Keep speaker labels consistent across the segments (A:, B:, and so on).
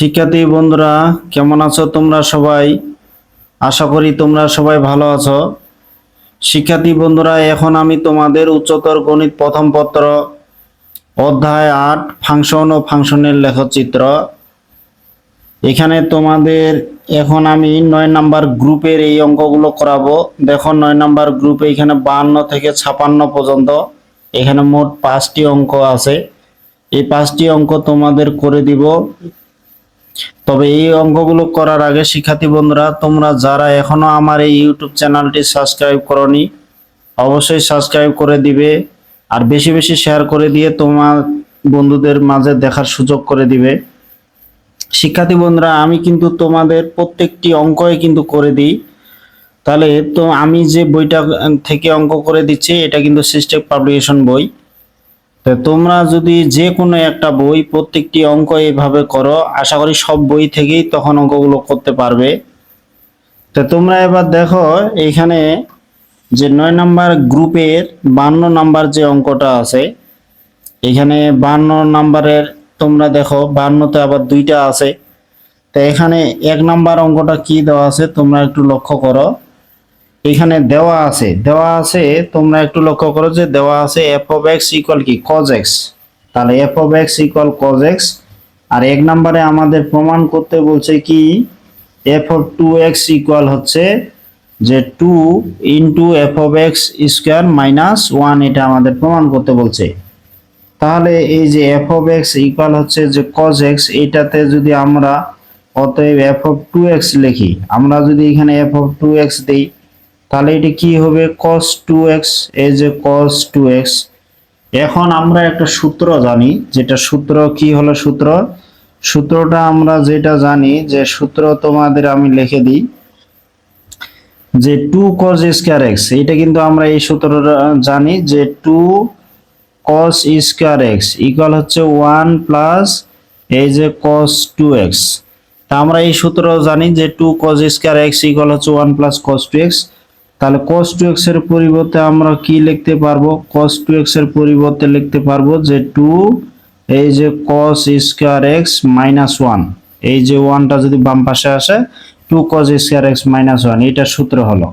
A: শিক্ষার্থী বন্ধুরা, কেমন আছো তোমরা সবাই? আশা করি তোমরা সবাই ভালো আছো। শিক্ষার্থী বন্ধুরা, এখন আমি তোমাদের উচ্চতর গণিত প্রথম পত্র, অধ্যায় আট ফাংশন ও ফাংশনের লেখচিত্র। এখানে তোমাদের এখন আমি নয় নাম্বার গ্রুপের এই অঙ্কগুলো করাবো। দেখো, নয় নাম্বার গ্রুপে এখানে বান্ন থেকে ছাপান্ন পর্যন্ত এখানে মোট পাঁচটি অঙ্ক আছে। এই পাঁচটি অঙ্ক তোমাদের করে দিব। তবে এই অঙ্কগুলো করার আগে শিক্ষার্থী বন্ধুরা, তোমরা যারা এখনও আমার এই ইউটিউব চ্যানেলটি সাবস্ক্রাইব করনি, অবশ্যই সাবস্ক্রাইব করে দিবে আর বেশি বেশি শেয়ার করে দিয়ে তোমার বন্ধুদের মাঝে দেখার সুযোগ করে দিবে। শিক্ষার্থী বন্ধুরা, আমি কিন্তু তোমাদের প্রত্যেকটি অঙ্কই কিন্তু করে দিই। তাহলে তো আমি যে বইটা থেকে অঙ্ক করে দিচ্ছি, এটা কিন্তু সিস্টেম পাবলিকেশন বই। তোমরা যদি যে কোনো একটা বই প্রত্যেকটি অঙ্ক এইভাবে করো, আশা করি সব বই থেকেই তখন অঙ্কগুলো করতে পারবে। তো তোমরা এবার দেখো, এইখানে যে নয় নাম্বার গ্রুপের বান্ন নাম্বার যে অঙ্কটা আছে, এখানে বান্ন নাম্বারের তোমরা দেখো, বান্নতে আবার দুইটা আছে। তো এখানে এক নাম্বার অঙ্কটা কি দেওয়া আছে, তোমরা একটু লক্ষ্য করো। এখানে দেওয়া আছে দেওয়া আছে, তোমরা একটু লক্ষ্য করো যে দেওয়া আছে এফ অফ এক্স ইকুয়াল কি? কজ এক্স তাহলে f of x equal cos x আর এক নম্বরে আমাদের প্রমাণ করতে বলছে কি? F of two x equal হচ্ছে যে two into f of x square minus one এটা আমাদের প্রমাণ করতে বলছে। তাহলে এই যে এফ অফ এক্স ইকুয়াল হচ্ছে যে কজ এক্স এটাতে যদি আমরা অতএব এফ অফ টু এক্স লিখি, আমরা যদি এখানে এফ অফ টু এক্স দিই তাহলে এটি কি হবে? cos 2x এই যে cos 2x এখন আমরা একটা সূত্র জানি, যেটা সূত্র কি হলো সূত্র? সূত্রটা আমরা যেটা জানি, যে সূত্র তোমাদের আমি লিখে দিই, যে 2 cos স্কয়ার x এটা কিন্তু আমরা এই সূত্রটা জানি, যে 2 cos স্কয়ার x ইকুয়াল হচ্ছে 1 প্লাস এই যে cos 2x তা আমরা এই সূত্র জানি, যে 2 cos স্কয়ার x ইকুয়াল হচ্ছে 1 প্লাস cos 2x তাহলে cos 2x এর পরিবর্তে আমরা কি লিখতে পারব? cos 2x এর পরিবর্তে লিখতে পারব যে 2 এই যে cos square x minus one এই যে ওয়ানটা যদি বাম পাশে আসে 2 cos square x minus one এটা সূত্র হলো।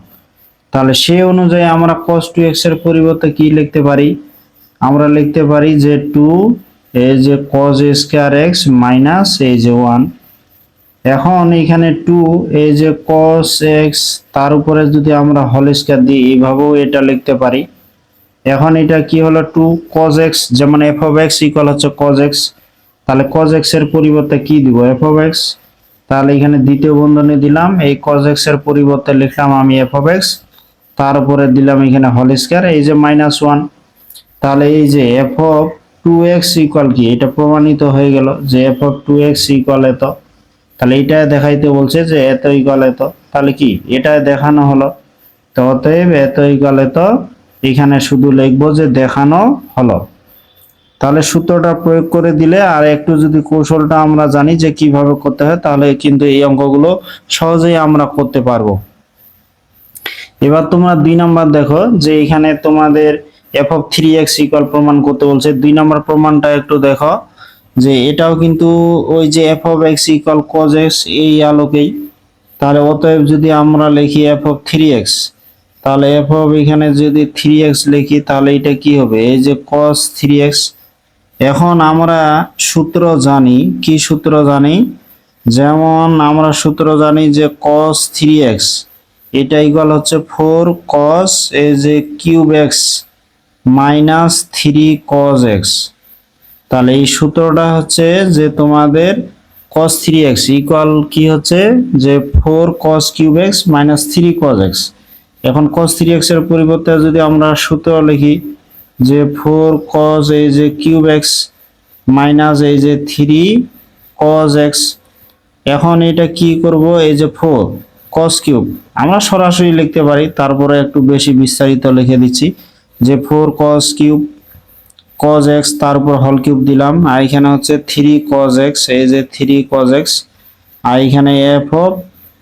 A: তাহলে সেই অনুযায়ী আমরা cos 2x এর পরিবর্তে কি লিখতে পারি? আমরা লিখতে পারি যে 2 এই যে cos স্কয়ার x এই যে ওয়ান এখন এখানে টু এই যে cos এক্স তার উপরে যদি আমরা হোল স্কয়ার দিই, এইভাবেও এটা লিখতে পারি। এখন এটা কি হলো টু cos এক্স যেমন এফ of এক্স ইকুয়াল হচ্ছে cos এক্স তাহলে cos x এর পরিবর্তে কি দিব? F of x? তাহলে এখানে দ্বিতীয় বন্ধনী দিলাম, এই cos x এর পরিবর্তে লিখলাম আমি এফ of এক্স তার উপরে দিলাম এখানে হোল স্কয়ার এই যে মাইনাস ওয়ান তাহলে এই যে f of 2x ইকুয়াল কি? এটা প্রমাণিত হয়ে গেল যে f of 2x ইকুয়াল এত। তাহলে এটা দেখাইতে বলছে যে এত ইকাল এত তাহলে কি? এটা দেখানো হলো। তো অতএব এত ইকাল এত এখানে শুধু লিখব যে দেখানো হলো। তাহলে সূত্রটা প্রয়োগ করে দিলে আর একটু যদি কৌশলটা আমরা জানি যে কীভাবে করতে হয়, তাহলে কিন্তু এই অঙ্কগুলো সহজেই আমরা করতে পারব। এবার তোমরা দুই নাম্বার দেখো যে এখানে তোমাদের f of three x equal প্রমাণ করতে বলছে। দুই নাম্বার প্রমাণটা একটু দেখো। যে এটাও কিন্তু ওই যে f of x equal cos x এই আলোকেই। তাহলে অতএব যদি আমরা লিখি এফ অফ থ্রি এক্স তাহলে এফ অফ এখানে যদি থ্রি এক্স লিখি, তাহলে এটা কি হবে? এই যে কস থ্রি এক্স এখন আমরা সূত্র জানি, কি সূত্র জানি? যেমন আমরা সূত্র জানি যে কস থ্রি এক্স এটা ইকুয়াল হচ্ছে ফোর কস এই যে cube x minus three cos x তাহলে এই সূত্রটা হচ্ছে যে তোমাদের cos 3x ইকুয়াল কি হচ্ছে? যে 4 cos cube x minus three cos x এখন cos 3x এর পরিবর্তে যদি আমরা সূত্র লিখি, যে 4 cos এই যে কিউব এক্স মাইনাস এই যে থ্রি cos x, এখন এটা কি করব? এই যে 4 cos কিউব আমরা সরাসরি লিখতে পারি, তারপরে একটু বেশি বিস্তারিত লিখে দিচ্ছি। যে 4 cos কিউব cos x, তার উপর হল কিউব দিলাম। আর এখানে হচ্ছে থ্রি cos x, এই যে থ্রি cos x আর এখানে f অফ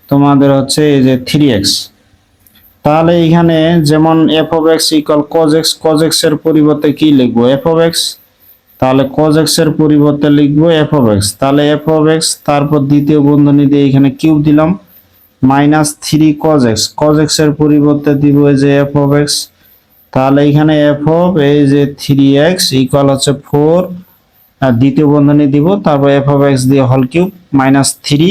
A: তোমাদের হচ্ছে এই যে থ্রি এক্স তাহলে এখানে যেমন f of x equal cos x cos x এর পরিবর্তে কি লিখব? f of x, তাহলে cos x এর পরিবর্তে লিখব এফ অফ এক্স তাহলে এফ অফ এক্স তারপর দ্বিতীয় বন্ধনী দিয়ে এখানে কিউব দিলাম। Minus three cos x cos এক্সের পরিবর্তে দিব যে এফ অফ এক্স তাহলে এখানে এফ অফ এই যে থ্রি এক্স ইকুয়াল হচ্ছে ফোর আর দ্বিতীয় বন্ধনী দিব, তারপর এফ অফ এক্স দিয়ে হল cube minus three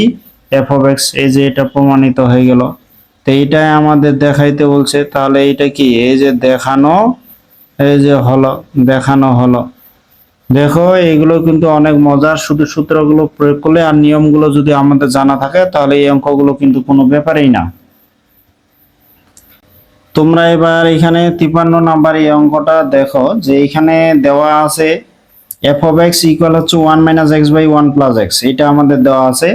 A: f of x এই যে এটা প্রমাণিত হয়ে গেল। তো এইটাই আমাদের দেখাইতে বলছে, তাহলে এটা কি? এই যে দেখানো, এই যে হলো, দেখানো হলো। দেখো, এগুলো কিন্তু অনেক মজার, শুধু সূত্রগুলো প্রয়োগ করলে আর নিয়মগুলো যদি আমাদের জানা থাকে, তাহলে এই অঙ্কগুলো কিন্তু কোনো ব্যাপারেই না। তোমরা এবার এখানে তিপান্ন নাম্বার এই অঙ্কটা দেখো যে এখানে দেওয়া আছে এফ অফ এক্স ইকুয়াল হচ্ছে one minus x by one plus x এটা আমাদের দেওয়া আছে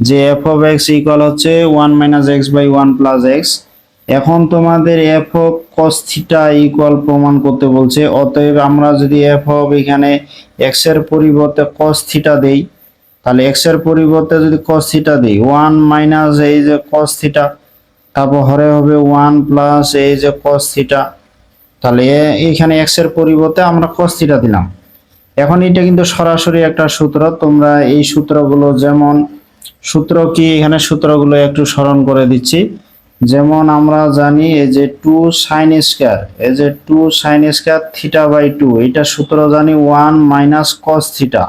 A: যে এফ অফ এক্স ইকুয়াল হচ্ছে one minus x by one plus x এখন তোমাদের f of cos theta equal প্রমাণ করতে বলছে, অতএব আমরা যদি এফ অফ এখানে এক্সের পরিবর্তে কস থিটা দেই, তাহলে এক্সের পরিবর্তে যদি কস থিটা দিই ওয়ান মাইনাস এই যে কস থিটা তারপর হরে হবে ওয়ান প্লাস এই যে কস থিটা তাহলে এ- এখানে এক্সের পরিবর্তে আমরা কস থিটা দিলাম। এখন এটা কিন্তু সরাসরি একটা সূত্র, তোমরা এই সূত্রগুলো যেমন, সূত্র কি, এখানে সূত্রগুলো একটু স্মরণ করে দিচ্ছি। যেমন আমরা জানি এই যে টু সাইন স্কয়ার এই যে two sine square theta by two এটা সূত্র জানি ওয়ান মাইনাস কস থিটা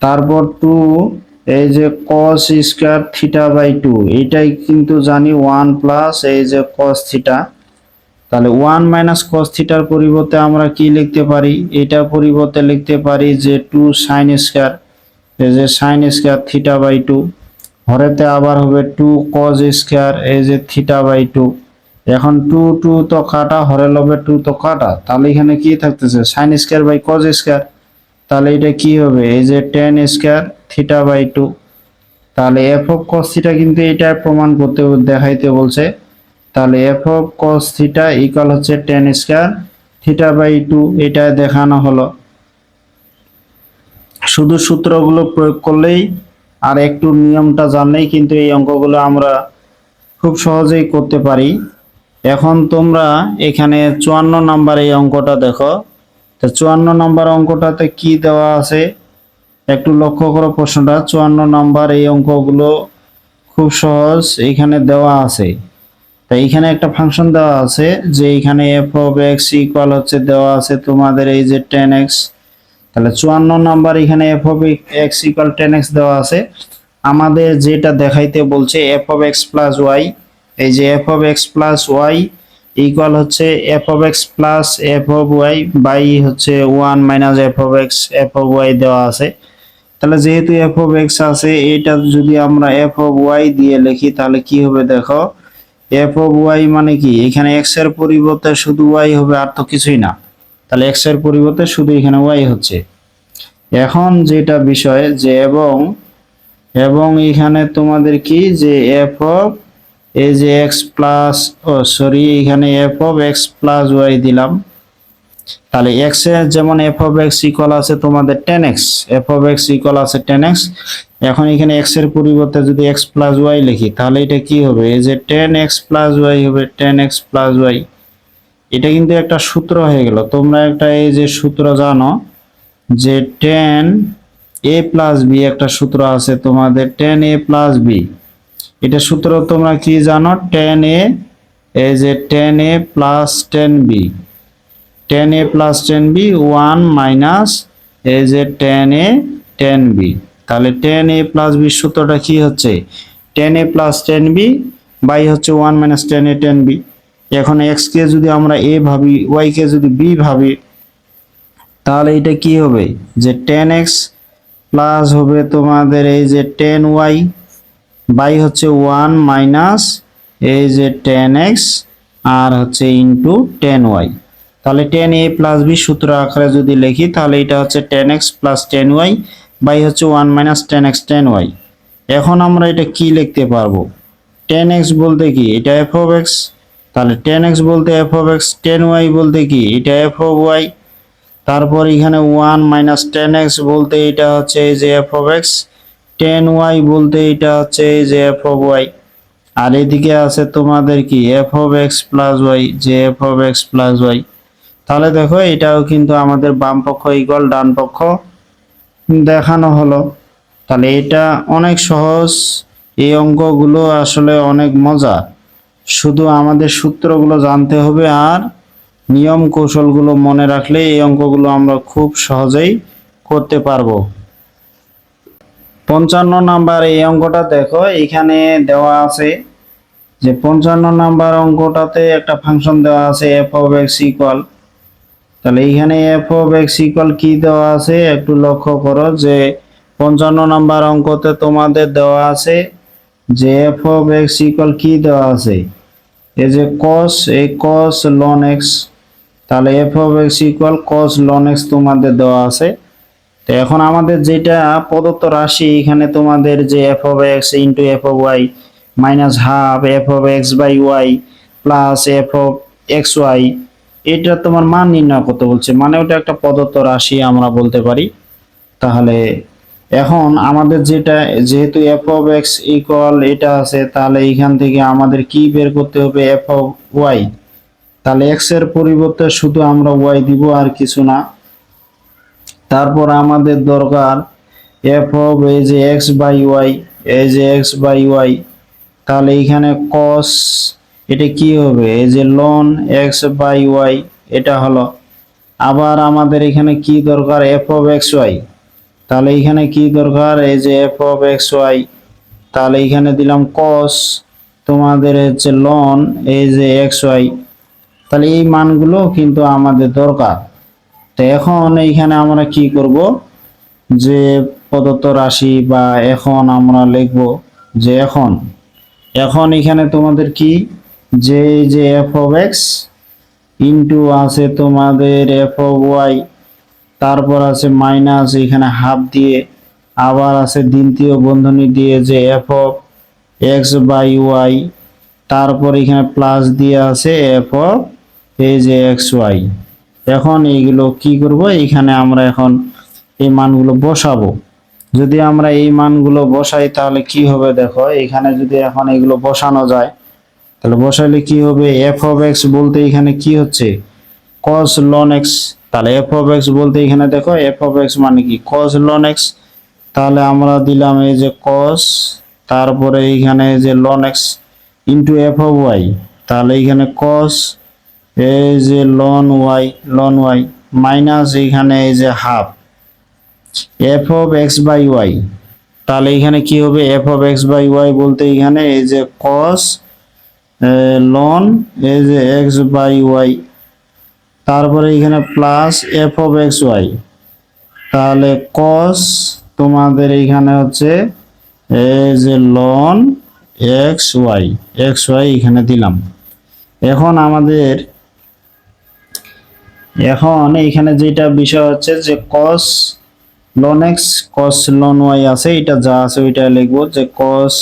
A: তারপর টু এই যে cos square theta by two এটাই কিন্তু জানি ওয়ান প্লাস এই যে কস থিটা তাহলে ওয়ান মাইনাস কস থিটার পরিবর্তে আমরা কি লিখতে পারি? এটার পরিবর্তে লিখতে পারি যে টু সাইন স্কয়ার এই যে sine square theta by two হরেতে আবার হবে টু কজ স্কয়ার এই যে থিটা বাই টু এখন টু টু তো কাটা হরে লবে টু তো কাটা। তাহলে এখানে কি থাকতেছে? Sine square by cos square তাহলে এটা কি হবে? এই যে tan square theta by two. তাহলে এফ অফ কস থিটা কিন্তু এটা প্রমাণ করতে দেখাইতে বলছে। তাহলে f of cos theta equal হচ্ছে tan square theta by two, এটা দেখানো হলো। শুধু সূত্রগুলো প্রয়োগ করলেই আর একটু নিয়মটা জানলেই কিন্তু এই অঙ্কগুলো আমরা খুব সহজেই করতে পারি। এখন তোমরা এখানে চুয়ান্ন নাম্বার এই অঙ্কটা দেখো। তো চুয়ান্ন নাম্বার অঙ্কটাতে কি দেওয়া আছে? একটু লক্ষ্য করো প্রশ্নটা। চুয়ান্ন নাম্বার এই অঙ্কগুলো খুব সহজ, এখানে দেওয়া আছে। তা এখানে একটা ফাংশন দেওয়া আছে যে এখানে এফ অফ এক্স ইকুয়াল হচ্ছে দেওয়া আছে তোমাদের এই যে টেন এক্স তাহলে চুয়ান্ন নাম্বার এখানে f of x equal tan x দেওয়া আছে। আমাদের যেটা দেখাইতে বলছে f of x plus y এই যে f of x plus y equal হচ্ছে f of x plus f of y by হচ্ছে one minus f of x f of y দেওয়া আছে। তাহলে যেহেতু এফ অফ এক্স আছে, এটা যদি আমরা এফ অফ ওয়াই দিয়ে লিখি, তাহলে কি হবে দেখো? এফ অফ ওয়াই মানে কি? এখানে এক্সের পরিবর্তে শুধু ওয়াই হবে, আর তো কিছুই না। তাহলে এক্সের পরিবর্তে শুধু এখানে ওয়াই হচ্ছে। এখন যেটা বিষয়, যে এবং এবং এখানে তোমাদের কি? যে এফ অফ এই যে এক্স প্লাস ও সরি এখানে f of x plus y দিলাম। তাহলে এক্সের যেমন এফ অফ এক্স ইকুয়াল আছে তোমাদের tan x f of x equal আছে টেন এক্স এখন এখানে এক্সের পরিবর্তে যদি এক্স প্লাস ওয়াই লিখি, তাহলে এটা কি হবে? এই যে টেন এক্স প্লাস ওয়াই হবে টেন এক্স প্লাস ওয়াই এটা কিন্তু একটা সূত্র হয়ে গেল। তোমরা একটা এই যে সূত্র জানো যে টেন এ প্লাস বি একটা সূত্র আছে তোমাদের টেন এ প্লাস বি এটা সূত্র তোমরা কি জানো? টেন এ এই যে tan A plus tan B tan A plus tan B one minus এই যে টেন এ টেন বি। তাহলে টেন এ প্লাস বি সূত্রটা কি হচ্ছে? Tan A plus tan B by হচ্ছে one minus tan A tan B. এখন x কে যদি আমরা এ ভাবি ওয়াই কে যদি বি ভাবি, তাহলে এটা কি হবে? যে টেন এক্স প্লাস হবে তোমাদের এই যে টেন ওয়াই বাই হচ্ছে ওয়ান মাইনাস এই যে টেন এক্স আর হচ্ছে ইন্টু টেন ওয়াই। তাহলে টেন এ প্লাস বি সূত্র আকারে যদি লিখি, তাহলে এটা হচ্ছে tan x plus tan y by হচ্ছে one minus tan x tan y এখন আমরা এটা কি লিখতে পারব? টেন এক্স বলতে কি এটা এফ অফ এক্স তাহলে টেন এক্স বলতে f of x tan y বলতে কি এটা এফ অফ ওয়াই তারপর এখানে ওয়ান মাইনাস টেন এক্স বলতে এটা হচ্ছে এই যে f of x tan y বলতে এটা হচ্ছে এই যে এফ অফ ওয়াই আর এদিকে আছে তোমাদের কি f of x plus y যে f of x plus y তাহলে দেখো এটাও কিন্তু আমাদের বাম পক্ষ ইকুয়াল ডান পক্ষ দেখানো হলো। তাহলে এটা অনেক সহজ। এই অঙ্কগুলো আসলে অনেক মজা। শুধু আমাদের সূত্রগুলো জানতে হবে আর নিয়ম কৌশলগুলো মনে রাখলে এই অঙ্কগুলো আমরা খুব সহজেই করতে পারব। পঞ্চান্ন নাম্বার এই অঙ্কটা দেখো, এখানে দেওয়া আছে যে পঞ্চান্ন নাম্বার অঙ্কটাতে একটা ফাংশন দেওয়া আছে এফ অফ এক্স ইকুয়াল তাহলে এইখানে এফ অফ এক্স ইকুয়াল কি দেওয়া আছে? একটু লক্ষ্য করো যে পঞ্চান্ন নাম্বার অঙ্কতে তোমাদের দেওয়া আছে যে এফ অফ এক্স ইকুয়াল কি দেওয়া আছে? এই যে কস এই কস লন এক্স তাহলে f of x equal cos ln x তোমাদের দেওয়া আছে। তো এখন আমাদের যেটা প্রদত্ত রাশি, এখানে তোমাদের যে f of x into f of y minus half f of x by y plus f of x y এটা তোমার মান নির্ণয় করতে বলছে। মানে ওটা একটা প্রদত্ত রাশি আমরা বলতে পারি। তাহলে এখন আমাদের যেটা, যেহেতু এফ অফ এক্স ইকুয়াল এটা আছে, তাহলে এখান থেকে আমাদের কি বের করতে হবে? এফ অফ ওয়াই তাহলে এক্সের পরিবর্তে শুধু আমরা ওয়াই দিব আর কিছু না। তারপর আমাদের দরকার এফ অফ এই যে এক্স বাই ওয়াই এই যে এক্স বাই ওয়াই তাহলে এখানে কস এটা কি হবে? এই যে লন এক্স বাই ওয়াই এটা হলো। আবার আমাদের এখানে কি দরকার? এফ অফ এক্স ওয়াই তাহলে এখানে কি দরকার? এই যে এফ অফ এক্স ওয়াই তাহলে এখানে দিলাম কস তোমাদের হচ্ছে লন এই যে এক্স ওয়াই তাহলে এই মানগুলো কিন্তু আমাদের দরকার। তো এখন এইখানে আমরা কি করব? যে প্রদত্ত রাশি বা এখন আমরা লিখব যে এখন। এখন এখানে তোমাদের কি যে যে এফ অফ এক্স ইন্টু আছে তোমাদের এফ অফ ওয়াই তারপর আছে মাইনাস এখানে হাফ দিয়ে আবার আছে দ্বিতীয় বন্ধনী দিয়ে যে f of x by y তারপর এখানে প্লাস দিয়ে আছে এফ অফ এই যে এক্স ওয়াই এখন এইগুলো কি করব? এখানে আমরা এখন এই মানগুলো বসাবো। যদি আমরা এই মানগুলো বসাই তাহলে কি হবে দেখো? এখানে যদি এখন এগুলো বসানো যায় তাহলে বসাইলে কি হবে? এফ অফ এক্স বলতে এখানে কি হচ্ছে? cos ln x তাহলে এফ অফ এক্স বলতে এখানে দেখো এফ অফ এক্স মানে কি? cos ln x তাহলে আমরা দিলাম এই যে cos, তারপরে এইখানে এই যে ln x into f of y তাহলে এইখানে cos, এই যে ln y ln y minus এইখানে এই যে half f of x by y তাহলে এখানে কি হবে? F of x by y বলতে এখানে এই যে cos লন এই যে এক্স বাই ওয়াই তারপরে এখানে plus f of x y তাহলে কস তোমাদের এইখানে হচ্ছে এই যে ln x y x y এখানে দিলাম। এখন আমাদের, এখন এইখানে যেটা বিষয় হচ্ছে যে cos ln x cos ln y আছে, এটা যা আছে ওইটা লিখব যে কস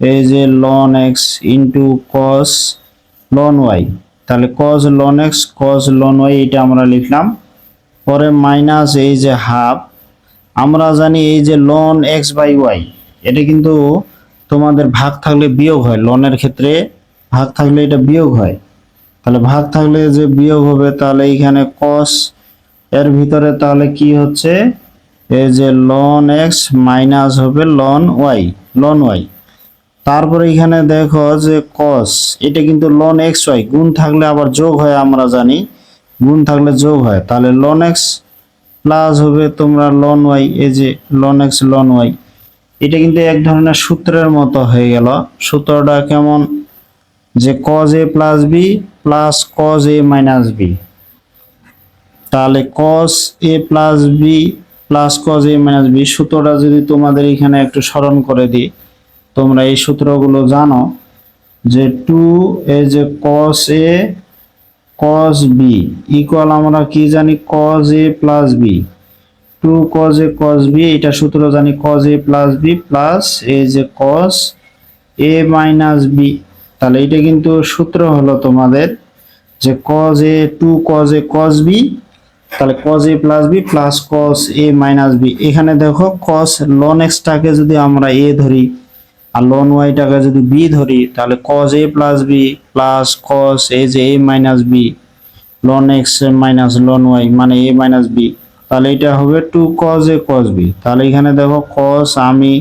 A: এই যে ln x into cos ln y তাহলে cos ln x cos ln y এটা আমরা লিখলাম। পরে মাইনাস এই যে হাফ আমরা জানি এই যে লন এক্স বাই ওয়াই এটা কিন্তু তোমাদের ভাগ থাকলে বিয়োগ হয়। লনের ক্ষেত্রে ভাগ থাকলে এটা বিয়োগ হয়। তাহলে ভাগ থাকলে যে বিয়োগ হবে, তাহলে এইখানে কস এর ভিতরে তাহলে কি হচ্ছে? এই যে লন এক্স মাইনাস হবে লন ওয়াই লন ওয়াই তারপরে এখানে দেখো যে কস এটা কিন্তু লন এক্স ওয়াই গুণ থাকলে আবার যোগ হয় আমরা জানি, গুণ থাকলে যোগ হয়। তাহলে লন এক্স প্লাস হবে তোমরা লন ওয়াই এই যে লন এক্স লন ওয়াই এটা কিন্তু এক ধরনের সূত্রের মতো হয়ে গেল। সূত্রটা কেমন? যে cos A plus B plus cos A minus B তাহলে cos A plus B plus cos A minus B সূত্রটা যদি তোমাদের এখানে একটু স্মরণ করে দিই। তোমরা এই সূত্রগুলো জানো যে টু এই যে cos A cos B equal আমরা কি জানি? Cos A plus B two cos A cos B এটা সূত্র জানি cos A plus B plus এই যে কস এ মাইনাস বি তাহলে এটা কিন্তু সূত্র হলো তোমাদের যে cos A two cos A cos B তাহলে cos A plus B plus cos A minus B এখানে দেখো কস লন এক্সটাকে যদি আমরা এ ধরি আর লন ওয়াইটাকে যদি বি ধরি, তাহলে cos A plus B plus cos A যে A minus B ln x minus ln y মানে এ মাইনাস বি তাহলে এটা হবে two cos A cos B তাহলে এখানে দেখো কস আমি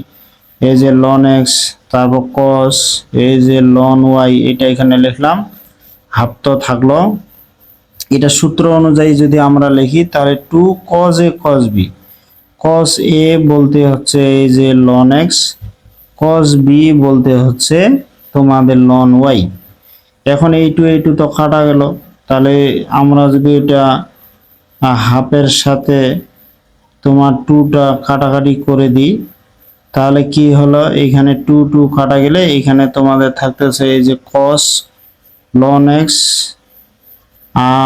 A: এই যে লন এক্স তারপর কস এই যে লন ওয়াই এটা এখানে লিখলাম। হাফ তো থাকল। এটা সূত্র অনুযায়ী যদি আমরা লিখি, তাহলে two cos A cos B cos A বলতে হচ্ছে এই যে লন এক্স কস বি বলতে হচ্ছে তোমাদের লন ওয়াই এখন এই টু এই টু তো কাটা গেল। তাহলে আমরা যদি এটা হাফের সাথে তোমার টুটা কাটাকাটি করে দিই, তাহলে কি হলো? এখানে টু টু কাটা গেলে এখানে তোমাদের থাকতেছে এই যে কস লন এক্স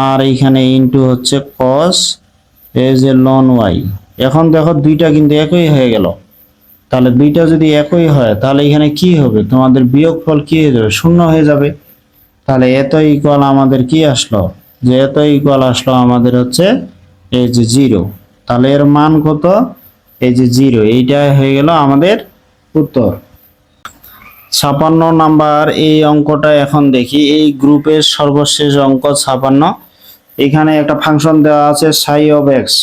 A: আর এখানে ইনটু হচ্ছে কস এই যে লন ওয়াই এখন দেখো দুইটা কিন্তু একই হয়ে গেল। তাহলে দুইটা যদি একই হয়, তাহলে এখানে কি হবে? তোমাদের বিয়োগফল কি হয়ে যাবে? শূন্য হয়ে যাবে। তাহলে এত ইকুয়াল আমাদের কি আসলো? যে এত ইকুয়াল আসলো আমাদের হচ্ছে এই যে জিরো তাহলে এর মান কত? এই যে জিরো এইটা হয়ে গেল আমাদের উত্তর। ছাপান্ন নাম্বার এই অঙ্কটা এখন দেখি। এই গ্রুপের সর্বশেষ অঙ্ক ছাপান্ন। এখানে একটা ফাংশন দেওয়া আছে psi of x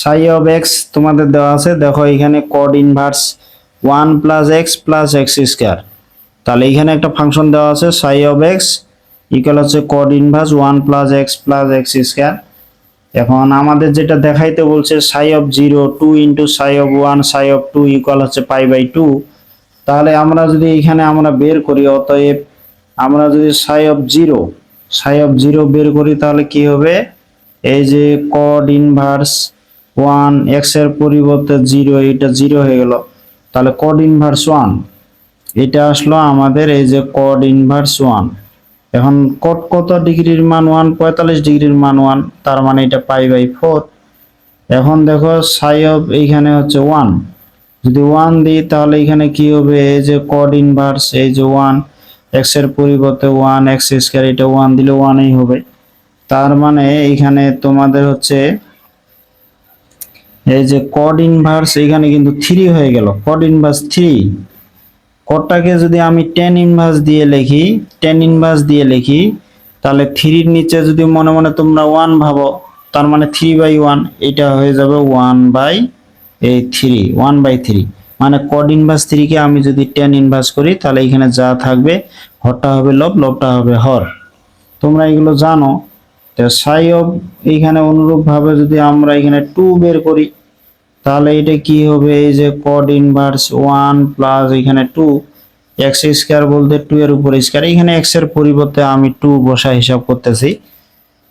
A: psi of x তোমাদের দেওয়া আছে। দেখো এখানে cot inverse one plus x plus x square তাহলে এখানে একটা ফাংশন দেওয়া আছে সাই অফ এক্স ইকুয়াল হচ্ছে cot inverse one plus x plus x square এখন আমাদের যেটা দেখাইতে বলছে psi of zero two into psi of one psi of two equal হচ্ছে পাই বাই টু তাহলে আমরা যদি এখানে আমরা বের করি, অতএব আমরা যদি psi of zero psi of zero বের করি, তাহলে কি হবে? এই যে কড ইনভার্স ওয়ান এক্সের পরিবর্তে জিরো এটা জিরো হয়ে গেল। তাহলে কড ইনভার্স ওয়ান এটা আসলো আমাদের এই যে কড ইনভার্স ওয়ান এখন কট কত ডিগ্রির মান ওয়ান পঁয়তাল্লিশ ডিগ্রির মান ওয়ান তার মানে এটা পাই বাই ফোর এখন দেখো সাই অফ এইখানে হচ্ছে ওয়ান যদি ওয়ান দিই, তাহলে এখানে কি হবে? এই যে কড ইনভার্স এই যে ওয়ান এক্সের পরিবর্তে ওয়ান এক্স স্কোয়ার এটা ওয়ান দিলে ওয়ানই হবে। তার মানে এখানে তোমাদের হচ্ছে এই যে কড ইনভার্স এখানে কিন্তু থ্রি হয়ে গেল। কড ইনভার্স থ্রি কডটাকে যদি আমি টেন ইনভার্স দিয়ে লিখি টেন ইনভার্স দিয়ে লিখি, তাহলে থ্রির নিচে যদি মনে মনে তোমরা ওয়ান ভাবো, তার মানে থ্রি বাই ওয়ান এটা হয়ে যাবে ওয়ান বাই এই থ্রি ওয়ান বাই থ্রি মানে কড ইনভার্স থ্রিকে আমি যদি টেন ইনভার্স করি, তাহলে এখানে যা থাকবে, হরটা হবে লব লবটা হবে হর। তোমরা এগুলো জানো তো সাই অফ এইখানে অনুরূপভাবে যদি আমরা এখানে টু বের করি, তাহলে এটা কি হবে? এই যে কড ইনভার্স ওয়ান প্লাস এখানে টু এক্স স্কোয়ার বলতে টু এর উপর স্কোয়ার এখানে এক্সের পরিবর্তে আমি টু বসা হিসাব করতেছি।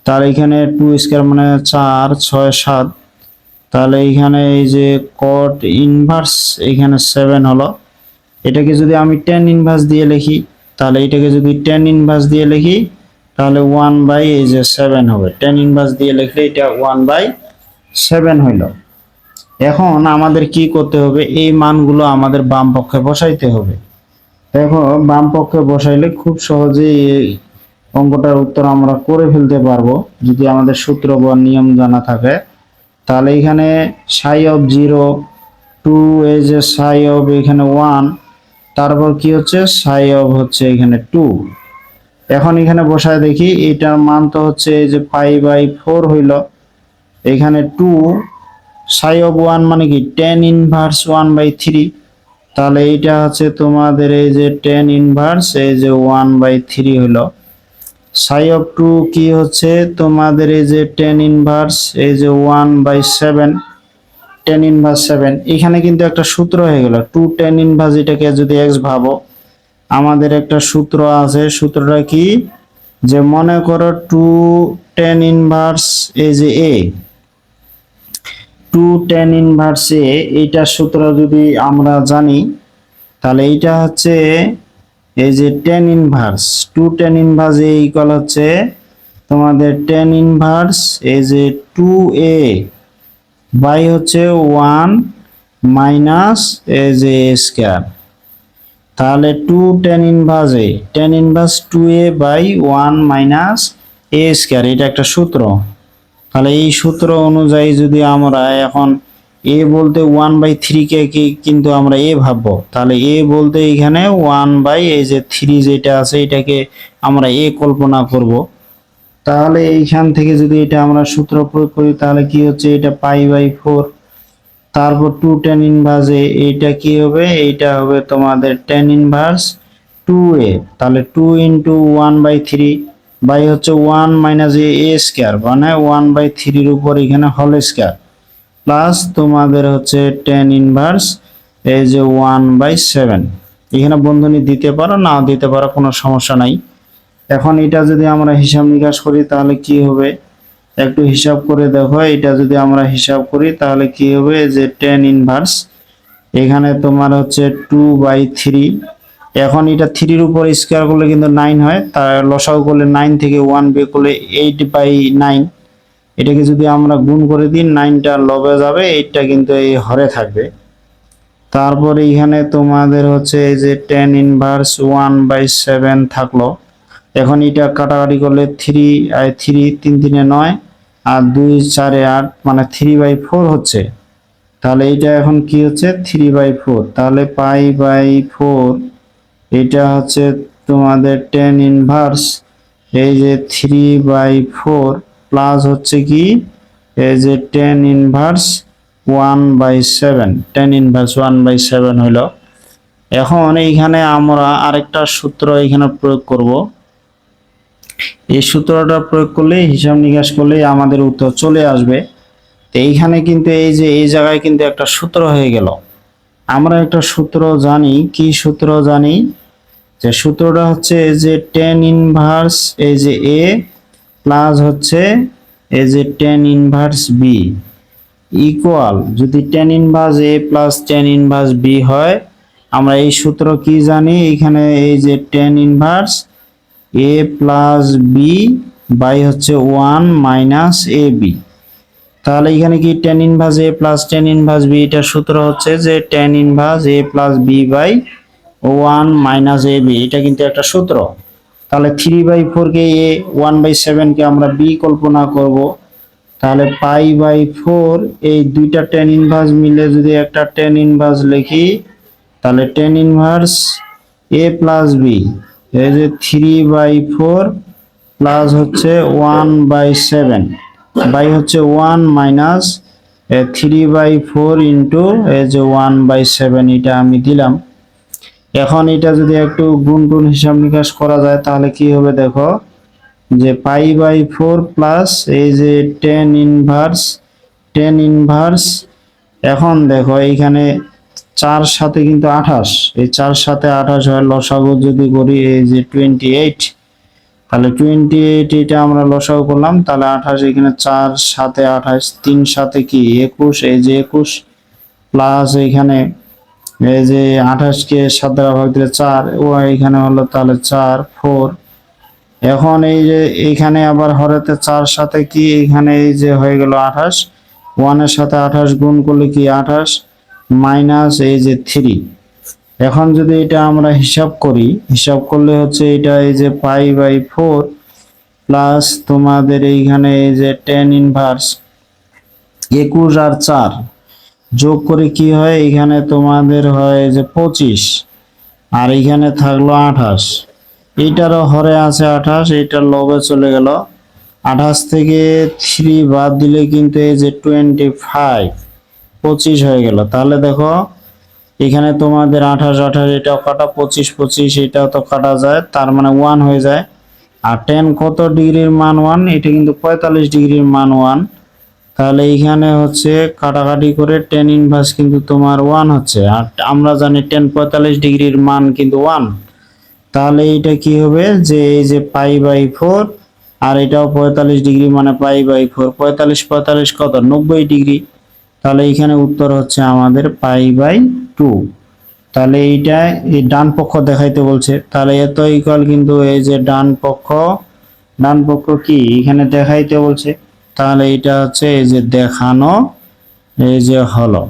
A: তাহলে এখানে টু স্কোয়ার মানে চার, ছয়, সাত। তাহলে এখানে এই যে কট ইনভার্স এখানে সেভেন হলো। এটাকে যদি আমি টেন ইনভার্স দিয়ে লিখি, তাহলে এটাকে যদি টেন ইনভার্স দিয়ে লিখি তাহলে ওয়ান বাই এই যে সেভেন হবে। টেন ইনভার্স দিয়ে লিখলে এটা ওয়ান বাই সেভেন হইল। এখন আমাদের কি করতে হবে? এই মানগুলো আমাদের বাম পক্ষে বসাইতে হবে। দেখো, বাম পক্ষে বসাইলে খুব সহজেই এই অঙ্কটার উত্তর আমরা করে ফেলতে পারব। যদি আমাদের সূত্র বা নিয়ম জানা থাকে, তাহলে এখানে সাই অফ জিরো টু এই যে সাই অফ এখানে ওয়ান তারপর কি হচ্ছে? সাই অফ হচ্ছে এখানে টু এখন এখানে বসায় দেখি, এটার মান তো হচ্ছে যে পাই বাই ফোর হইল। এখানে টু সাই অফ ওয়ান মানে কি tan inverse one by three তাহলে এইটা হচ্ছে তোমাদের এই যে টেন ইনভার্স এই যে ওয়ান বাই থ্রি হলো সাই অফ টু কি হচ্ছে, তোমাদের এই যে টেন ইনভার্স এই যে one by seven tan inverse seven এখানে কিন্তু একটা সূত্র হয়ে গেল টু টেন ইনভার্স এটাকে যদি এক্স ভাবো আমাদের একটা সূত্র আছে, সূত্রটা কি? যে মনে করো টু টেন ইনভার্স এই যে A two tan inverse A এইটার সূত্র যদি আমরা জানি, তাহলে এইটা হচ্ছে এই যে tan inverse two tan inverse A equal হচ্ছে তোমাদের টেন ইনভার্স এই যে টু এ বাই হচ্ছে ওয়ান মাইনাস এ যে স্কোয়ার তাহলে two tan inverse A tan inverse two A by one minus A square এটা একটা সূত্র। তাহলে এই সূত্র অনুযায়ী যদি আমরা এখন এ বলতে ওয়ান বাই থ্রিকে কিন্তু আমরা এ ভাববো? তাহলে এ বলতে এখানে ওয়ান বাই এই যে থ্রি যেটা আছে, এটাকে আমরা এ কল্পনা করব। তাহলে এইখান থেকে যদি এটা আমরা সূত্র প্রয়োগ করি, তাহলে কি হচ্ছে? এটা পাই বাই ফোর তারপর টু টেন ইনভার্স এ এইটা কি হবে? এইটা হবে তোমাদের টেন ইনভার্স টু এ তাহলে two into one by three by হচ্ছে one minus A A square মানে ওয়ান বাই থ্রির উপর এখানে হল স্কোয়ার প্লাস তোমাদের হচ্ছে টেন ইনভার্স এই যে ওয়ান বাই সেভেন এখানে বন্ধনী দিতে পারো, না দিতে পারো কোনো সমস্যা নাই। এখন এটা যদি আমরা হিসাব নিকাশ করি, তাহলে কি হবে? একটু হিসাব করে দেখো, এটা যদি আমরা হিসাব করি তাহলে কি হবে? যে টেন ইনভার্স এখানে তোমার হচ্ছে টু বাই থ্রি এখন এটা থ্রির উপর স্কোয়ার করলে কিন্তু নাইন হয় তার লসাও করলে নাইন থেকে ওয়ান বে করলে এইট বাই নাইন এটাকে যদি আমরা গুণ করে দিই নাইনটা লবে যাবে এইটটা কিন্তু এই হরে থাকবে। তারপর এখানে তোমাদের হচ্ছে এই যে tan inverse one by seven থাকল। এখন এটা কাটাকাটি করলে থ্রি আই থ্রি তিন, তিনে নয়, আর দুই, চারে আট মানে থ্রি বাই ফোর হচ্ছে। তাহলে এইটা এখন কি হচ্ছে? থ্রি বাই ফোর তাহলে পাই বাই ফোর এটা হচ্ছে তোমাদের টেন ইনভার্স এই যে থ্রি বাই ফোর প্লাস হচ্ছে কি? এই যে tan inverse one by seven tan inverse one by seven হইল। এখন এইখানে আমরা আরেকটা সূত্র এখানে প্রয়োগ করব। এই সূত্রটা প্রয়োগ করলে হিসাব নিকাশ করলে আমাদের উত্তর চলে আসবে। তো এইখানে কিন্তু এই যে, এই জায়গায় কিন্তু একটা সূত্র হয়ে গেল। আমরা একটা সূত্র জানি, কি সূত্র জানি? যে সূত্রটা হচ্ছে এই যে টেন ইনভার্স এই যে এ প্লাস হচ্ছে এই যে টেন ইনভার্স বি ইকুয়াল যদি tan inverse A plus tan inverse B হয়, আমরা এই সূত্র কি জানি? এখানে এই যে tan inverse A plus B by হচ্ছে ওয়ান মাইনাস এ বি তাহলে এখানে কি tan inverse A plus tan inverse B এটার সূত্র হচ্ছে যে tan inverse A plus B by one minus A B এটা কিন্তু একটা সূত্র। তাহলে থ্রি বাই ফোরকে এ ওয়ান বাই সেভেনকে আমরা বি কল্পনা করব। তাহলে পাই বাই ফোর এই দুইটা টেন ইনভার্স মিলে যদি একটা টেন ইনভার্স লিখি, তাহলে tan inverse A plus B এই যে থ্রি বাই ফোর প্লাস হচ্ছে ওয়ান বাই সেভেন বাই হচ্ছে one minus three by four into এই যে ওয়ান বাই সেভেন এটা আমি দিলাম। এখন এটা যদি একটু গুণ গুণ হিসাব নিকাশ করা যায়, তাহলে কি হবে দেখো? যে পাই বাই ফোর প্লাস এই যে টেন ইনভার্স টেন ইনভার্স এখন দেখো এইখানে চার সাথে কিন্তু আঠাশ। এই চার সাথে আঠাশ হয় লসাগু যদি করি, এই যে টোয়েন্টি এইট তাহলে টোয়েন্টি এইট এটা আমরা লসাগু করলাম, তাহলে আঠাশ এখানে চার সাথে আঠাশ, তিন সাথে কি? একুশ, এই যে একুশ প্লাস এখানে এই যে আঠাশকে সাত দ্বারা ভাগ দিলে চার, ও এখানে হলো তাহলে চার ফোর এখন এই যে এইখানে আবার হরেতে চার সাথে কি? এখানে এই যে হয়ে গেল আঠাশ ওয়ানের সাথে আঠাশ গুণ করলে কি আঠাশ? মাইনাস এই যে থ্রি এখন যদি এটা আমরা হিসাব করি, হিসাব করলে হচ্ছে এটা এই যে পাই বাই ফোর প্লাস তোমাদের এইখানে এই যে টেন ইনভার্স একুশ আর চার যোগ করে কি হয়? এখানে তোমাদের হয় যে পঁচিশ আর এখানে থাকল আঠাশ। এইটারও হরে আছে আঠাশ এইটার লবে চলে গেল। আঠাশ থেকে থ্রি বাদ দিলে কিন্তু এই যে টোয়েন্টি ফাইভ পঁচিশ হয়ে গেল। তাহলে দেখো, এখানে তোমাদের আঠাশ আঠাশ, এটাও কাটা, পঁচিশ পঁচিশ, এটাও তো কাটা যায়, তার মানে ওয়ান হয়ে যায়। আর টেন কত ডিগ্রির মান ওয়ান এটা কিন্তু পঁয়তাল্লিশ ডিগ্রির মান ওয়ান তাহলে এইখানে হচ্ছে কাটাকাটি করে টেন ইনভার্স কিন্তু তোমার ওয়ান হচ্ছে। আর আমরা জানি টেন পঁয়তাল্লিশ ডিগ্রির মান কিন্তু ওয়ান তাহলে এইটা কি হবে? যে এই যে পাই বাই ফোর আর এটাও পঁয়তাল্লিশ ডিগ্রি মানে পাই বাই ফোর পঁয়তাল্লিশ পঁয়তাল্লিশ কত? নব্বই ডিগ্রি। তাহলে এখানে উত্তর হচ্ছে আমাদের পাই বাই টু। তাহলে এইটা এই ডান পক্ষ দেখাইতে বলছে। তাহলে এত ইকুয়াল কিন্তু এই যে ডান পক্ষ ডান পক্ষ কি? এখানে দেখাইতে বলছে। তাহলে এটা হচ্ছে এই যে দেখানো, এই যে হলো।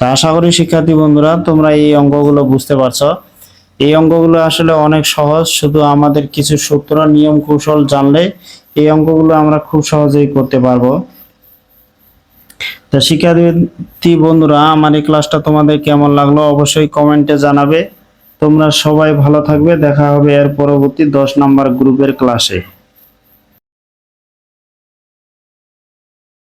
A: তা আশা করি শিক্ষার্থী বন্ধুরা, তোমরা এই অঙ্কগুলো বুঝতে পারছ। এই অঙ্কগুলো আসলে অনেক সহজ, শুধু আমাদের কিছু সূত্র, নিয়ম, কৌশল জানলে এই অঙ্কগুলো আমরা খুব সহজেই করতে পারব। তা শিক্ষার্থী বন্ধুরা, আমার এই ক্লাসটা তোমাদের কেমন লাগল অবশ্যই কমেন্টে জানাবে। তোমরা সবাই ভালো থাকবে, দেখা হবে এর পরবর্তী দশ নম্বর গ্রুপের ক্লাসে।